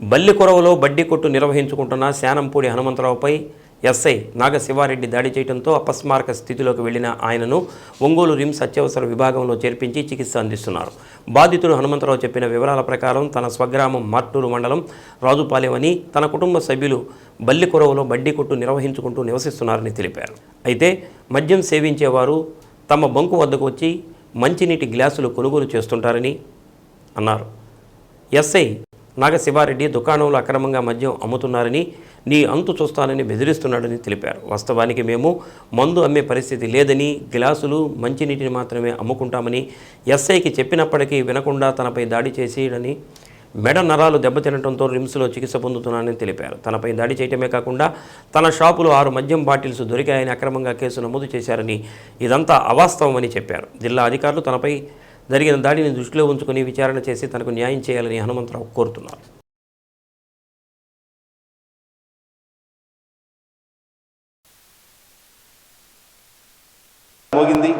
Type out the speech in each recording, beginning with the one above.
బల్లికొరవలో బడ్డీ కొట్టు నిర్వహించుకుంటున్న శానంపూడి హనుమంతరావుపై ఎస్ఐ నాగశివారెడ్డి దాడి చేయడంతో అపస్మారక స్థితిలోకి వెళ్ళిన ఆయనను ఒంగోలు రిమ్స్ అత్యవసర విభాగంలో చేర్పించి చికిత్స అందిస్తున్నారు. బాధితుడు హనుమంతరావు చెప్పిన వివరాల ప్రకారం తన స్వగ్రామం మార్టూరు మండలం రాజుపాలెమని తన కుటుంబ సభ్యులు బల్లికొరవలో బడ్డీ కొట్టు నిర్వహించుకుంటూ నివసిస్తున్నారని తెలిపారు. అయితే మద్యం సేవించేవారు తమ బంకు వద్దకు వచ్చి మంచినీటి గ్లాసులు కొనుగోలు చేస్తుంటారని అన్నారు. ఎస్ఐ నాగశివారెడ్డి దుకాణంలో అక్రమంగా మద్యం అమ్ముతున్నారని నీ అంతు చూస్తానని బెదిరిస్తున్నాడని తెలిపారు. వాస్తవానికి మేము మందు అమ్మే పరిస్థితి లేదని గ్లాసులు మంచినీటిని మాత్రమే అమ్ముకుంటామని ఎస్ఐకి చెప్పినప్పటికీ వినకుండా తనపై దాడి చేసేయడని మెడ నరాలు దెబ్బతినడంతో రిమ్స్లో చికిత్స పొందుతున్నానని తెలిపారు. తనపై దాడి చేయటమే కాకుండా తన షాపులో ఆరు మద్యం బాటిల్స్ దొరికాయని అక్రమంగా కేసు నమోదు చేశారని ఇదంతా అవాస్తవమని చెప్పారు. జిల్లా అధికారులు తనపై జరిగిన దాడిని దృష్టిలో ఉంచుకుని విచారణ చేసి తనకు న్యాయం చేయాలని హనుమంతరావు కోరుతున్నారు. మోగింది.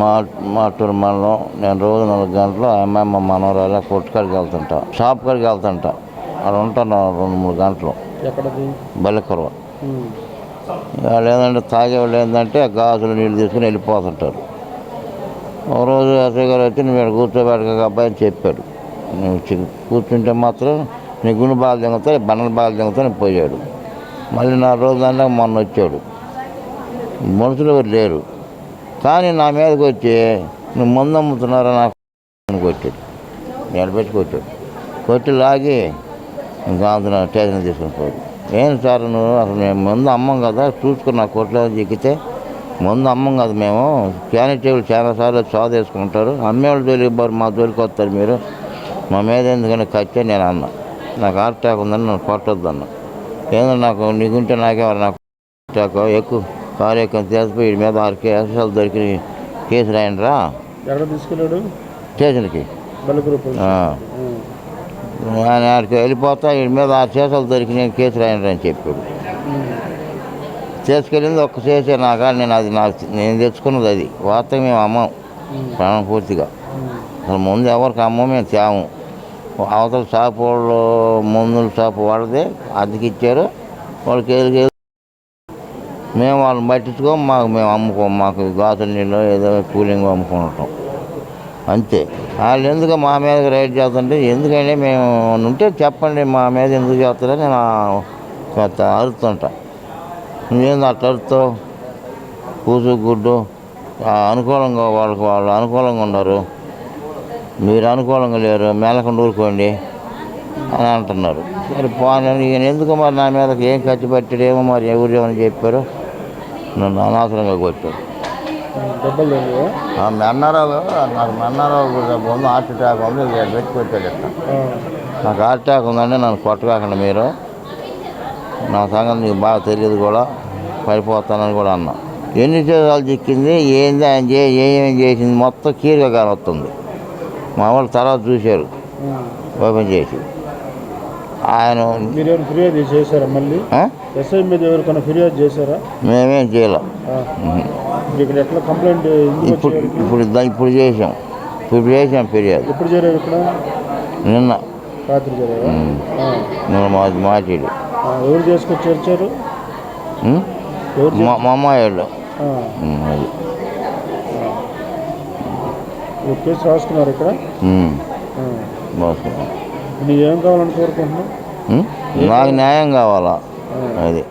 మా మాటూరు మండలం నేను రోజు నాలుగు గంటలు ఆ అమ్మాయి మా మనవరాలు కొట్టుకాడికి వెళ్తుంటా షాప్ కాడికి వెళ్తుంటా. అక్కడ ఉంటాను రెండు మూడు గంటలు. బల్లెకొరవ. వాళ్ళు ఏంటంటే తాగేవాళ్ళు ఏంటంటే గాజులు నీళ్ళు తీసుకుని వెళ్ళిపోతుంటారు. ఒక రోజు ఎస్ఐ గారు వచ్చి ఇక్కడ కూర్చోబెట్టక అబ్బాయి అని చెప్పాడు. నువ్వు కూర్చుంటే మాత్రం నీ గుండె బాగా దింగుతా బండల బాగా దింగుతా పోయాడు. మళ్ళీ నా రోజు దాంట్లో మొన్న వచ్చాడు. మనుషులు ఎవరు లేరు. కానీ నా మీదకి వచ్చి నువ్వు మందు అమ్ముతున్నారా నాకు కొట్టాడు నిలబెట్టి కొట్టాడు కొట్టి లాగి ఇంకా అందులో స్టేషన్ తీసుకుని ఏం సార్ నువ్వు? అసలు మేము ముందు అమ్మం కదా చూసుకుని నా కొట్లో ఎక్కితే ముందు అమ్మం కదా మేము. క్యానిటేబుల్ చాలా సార్లు చాదేసుకుంటారు అమ్మేవాళ్ళు జోలికి మా జోలికి వస్తారు మీరు. మా మీద ఎందుకంటే ఖర్చే నేను అన్నా. నాకు హార్ట్ అటాక్ ఉందని నన్ను కొట్టొద్దు అన్న. ఏందో నాకు నీకుంటే నాకేమన్నా నాకు అటాక్ ఎక్కువ కారు ఎక్కువ తీసిపోయి వీడి మీద ఆరు కేసులు దొరికి కేసు రాయండి రా ఎక్కడ తీసుకెళ్ళాడు? స్టేషన్కి. ఆయన ఆడికి వెళ్ళిపోతా వీడి మీద ఆరు కేసులు దొరికినాయి కేసు రాయండి అని చెప్పాడు. తీసుకెళ్ళింది ఒక్క చేసే నా కాడ నేను అది నాకు నేను తెచ్చుకున్నది అది. వార్త మేము అమ్మం ప్రాణం పూర్తిగా. అసలు ముందు ఎవరికి అమ్మం మేము తేము అవతల షాపు వాళ్ళు మందుల షాపు వాళ్ళదే అద్దెకి ఇచ్చారు. వాళ్ళకి ఏది మేము వాళ్ళని పట్టించుకోం మాకు మేము అమ్ముకోం మాకు గాసు నీళ్ళు ఏదో కూలింగ్ అమ్ముకుంటాం. అంతే. వాళ్ళు ఎందుకు మా మీద రైడ్ చేస్తుంటే ఎందుకంటే మేము ఉంటే చెప్పండి మా మీద ఎందుకు చేస్తారని నేను కొత్త అరుతుంటా నువ్వేంది అట్లా అరుతావు కూసు గుడ్డు అనుకూలంగా వాళ్ళకి వాళ్ళు అనుకూలంగా ఉన్నారు. మీరు అనుకూలంగా లేరు మేలకుండా ఊరుకోండి అని అంటున్నారు. మరి పోనీ ఈయన ఎందుకు మరి నా మీద ఏం ఖర్చు పెట్టాడేమో మరి ఎవరు ఏమని చెప్పారు? నన్ను అనవసరంగా కొట్టాడు ఆ మెన్నారావు నాకు మెన్నారావు కూడా హార్ట్ అటాక్ ఉంది పెట్టి కొట్టాడు ఇట్లా. నాకు హార్ట్ అటాక్ ఉందండి నన్ను కొట్టకాకండి మీరు. నా సంగతి నీకు బాగా తెలియదు కూడా పడిపోతానని కూడా అన్నా. ఎన్ని చేసాలు చిక్కింది ఏంది ఆయన చే ఏమేమి చేసింది మొత్తం కీరుగా కానొస్తుంది మా వాళ్ళు తర్వాత చూశారు. ఓపెన్ చేసి. ఆయన మీరు ఏమైనా ఫిర్యాదు చేశారా మళ్ళీ? ఎస్ఐ మీద ఎవరికైనా ఫిర్యాదు చేశారా? మేమేం చేయలేం. ఇక్కడ ఎట్లా కంప్లైంట్ ఇప్పుడు ఇప్పుడు ఇప్పుడు చేసాం. ఇప్పుడు చేసాం ఫిర్యాదు. ఎప్పుడు చేరారు ఇక్కడ? నిన్న. రాత్రి చేరారా. నిన్న మా ఆ, ఎవరు చేసుకొచ్చి వచ్చారు? మా అమ్మాయి వాళ్ళు. అది. కేసు రాసుకున్నారు ఇక్కడ? నీకు ఏం కావాలని కోరుకుంటున్నావు? నాకు న్యాయం కావాలా? అది.